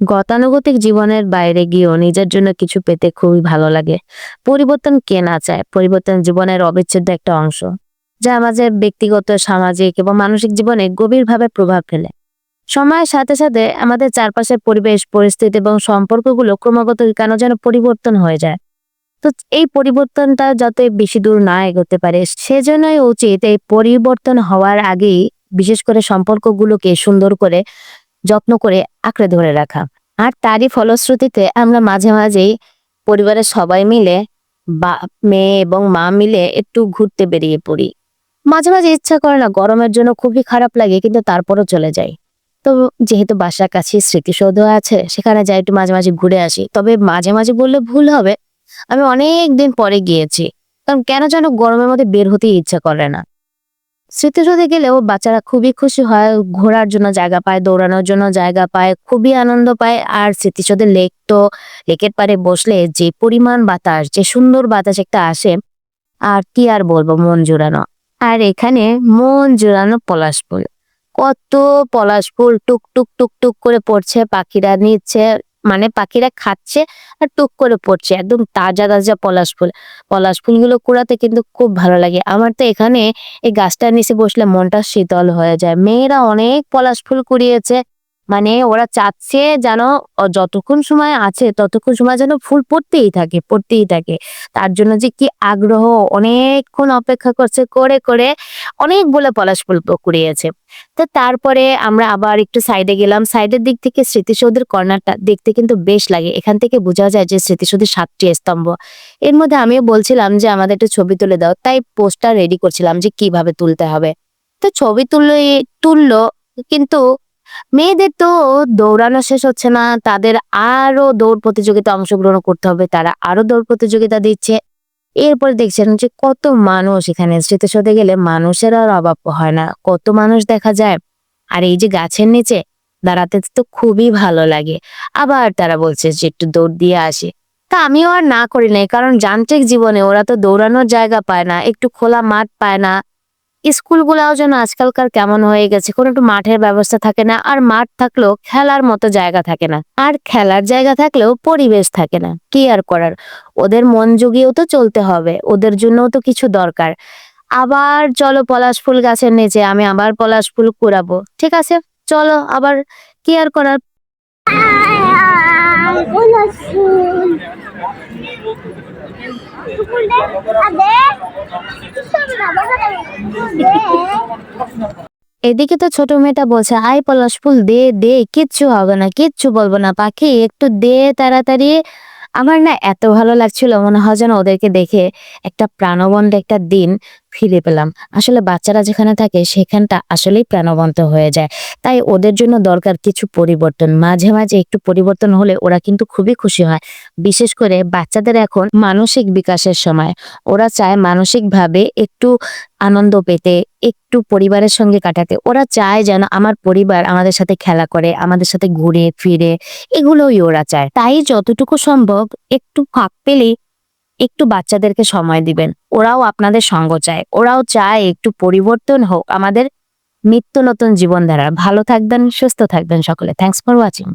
গতানুগতিক জীবনের বাইরে গিয়েও নিজের জন্য কিছু পেতে খুবই ভালো লাগে। পরিবর্তন কে না চায়? পরিবর্তন জীবনের অবিচ্ছেদ্য একটা অংশ, যা আমাদের ব্যক্তিগত, সামাজিক এবং মানসিক জীবনে গভীরভাবে প্রভাব ফেলে। সময়ের সাথে সাথে আমাদের চারপাশের পরিবেশ, পরিস্থিতি এবং সম্পর্কগুলো ক্রমাগত কেন যেন পরিবর্তন হয়ে যায়। তো এই পরিবর্তনটা যাতে বেশি দূর না এগোতে পারে, সেজন্যই উচিত এই পরিবর্তন হওয়ার আগেই বিশেষ করে সম্পর্কগুলোকে সুন্দর করে যত্ন করে আঁকড়ে ধরে রাখা। আর তারই ফলশ্রুতিতে আমরা মাঝে মাঝেই পরিবারের সবাই মিলে বা, মেয়ে এবং মা মিলে একটু ঘুরতে বেরিয়ে পড়ি। মাঝে মাঝে ইচ্ছা করে না, গরমের জন্য খুবই খারাপ লাগে, কিন্তু তারপরও চলে যাই। তো যেহেতু বাসার কাছে স্মৃতিসৌধ আছে, সেখানে যাই একটু মাঝে মাঝে ঘুরে আসি। তবে মাঝে মাঝে বললে ভুল হবে। আমি অনেক দিন পরে গিয়েছি। কারণ কেন যেন গরমের মধ্যে বের হতেই ইচ্ছা করে না। স্মৃতিসৌধে গেলেও বাচ্চারা খুবই খুশি হয়, ঘোরার জন্য জায়গা পায়, দৌড়ানোর জন্য জায়গা পায়, খুবই আনন্দ পায়। আর স্মৃতিসৌধের লেক তো, লেকের পারে বসলে যে পরিমাণ বাতাস, যে সুন্দর বাতাস একটা আসে, আর কি আর বলব, মন জুড়ানো। আর এখানে মন জুড়ানো পলাশ ফুল। কত পলাশ ফুল টুক টুক টুক টুক করে পড়ছে, পাখিরা নিচ্ছে মানে পাখিরা খাচ্ছে আর টুক করে পড়ছে, একদম তাজা তাজা পলাশ ফুল। পলাশ ফুলগুলো কুড়াতে কিন্তু খুব ভালো লাগে। আমার তো এখানে এই গাছটার নিচে বসলে মনটা শীতল হয়ে যায়। মেয়েরা অনেক পলাশ ফুল কুড়িয়েছে। মানে ওরা চাচ্ছে যেন যতক্ষণ সময় আছে ততক্ষণ সময় যেন ফুল পড়তেই থাকে পড়তেই থাকে। তার জন্য যে কি আগ্রহ, অনেকক্ষণ অপেক্ষা করছে, করে করে অনেক বলে পলাশ ফুল কুড়িয়েছে। তো তারপরে আমরা আবার একটু সাইডে গেলাম। সাইডের দিক থেকে স্মৃতিসৌধের কর্নারটা দেখতে কিন্তু বেশ লাগে। এখান থেকে বোঝা যায় যে স্মৃতিসৌধের সাতটি স্তম্ভ। এর মধ্যে আমিও বলছিলাম যে, আমাদের একটা ছবি তুলে দাও। তাই পোস্টার রেডি করছিলাম যে কীভাবে তুলতে হবে। তো ছবি তুললে তুললো, কিন্তু মেয়েদের তো দৌড়ানো শেষ হচ্ছে না। তাদের আরও দৌড় প্রতিযোগিতা অংশগ্রহণ করতে হবে। তারা আরও দৌড় প্রতিযোগিতা দিচ্ছে। এরপরে দেখছেন যে কত মানুষ এখানে স্মৃতিসৌধে গেলে মানুষের আর অভাব হয় না। কত মানুষ দেখা যায়, আর এই যে গাছের নিচে দাঁড়াতে তো খুবই ভালো লাগে। আবার তারা বলছে যে একটু দৌড় দিয়ে আসে। তা আমিও আর না করি নাই, কারণ যান্ত্রিক জীবনে ওরা তো দৌড়ানোর জায়গা পায় না, একটু খোলা মাঠ পায় না। স্কুলগুলাও যেন আজকালকার কেমন হয়ে গেছে, কোনো একটু মাঠের ব্যবস্থা থাকে না, আর মাঠ থাকলেও খেলার মতো জায়গা থাকে না। আর খেলার জায়গা থাকলেও পরিবেশ থাকে না, কি আর করার? ওদের মন জুগিয়েও তো চলতে হবে, ওদের জন্যও তো কিছু দরকার। আবার চলো পলাশ ফুল গাছের নিচে, আমি আবার পলাশ ফুল কুড়াবো, ঠিক আছে? চলো, আবার কি আর করার? এদিকে তো ছোট মেয়েটা বলছে আই পলাশ ফুল, দে দে, কিচ্ছু হবে না, কিচ্ছু বলব না, পাখি, একটু দে তাড়াতাড়ি। আমার না এত ভালো লাগছিল, মনে হয় যেন ওদেরকে দেখে একটা প্রাণবন্ত একটা দিন। ফিরে পেলাম। আসলে বাচ্চারা যেখানে থাকে, সেখানটা আসলেই প্রাণবন্ত হয়ে যায়। তাই ওদের জন্য দরকার কিছু পরিবর্তন। মাঝে মাঝে একটু পরিবর্তন হলে ওরা কিন্তু খুবই খুশি হয়। বিশেষ করে বাচ্চাদের এখন মানসিক বিকাশের সময়। ওরা চায় মানসিকভাবে একটু আনন্দ পেতে, একটু পরিবারের সঙ্গে কাটাতে। ওরা চায় যেন আমার পরিবার আমাদের সাথে খেলা করে, আমাদের সাথে ঘুরে, ফিরে। এগুলোই ওরা চায়। তাই যতটুকু সম্ভব একটু ফাঁক পেলেই একটু বাচ্চাদেরকে সময় দিবেন। ওরাও আপনাদের সঙ্গ চায়। ওরাও চায় একটু পরিবর্তন হোক। আমাদের নিত্য নতুন জীবনধারা। ভালো থাকবেন, সুস্থ থাকবেন সকলে। Thanks for watching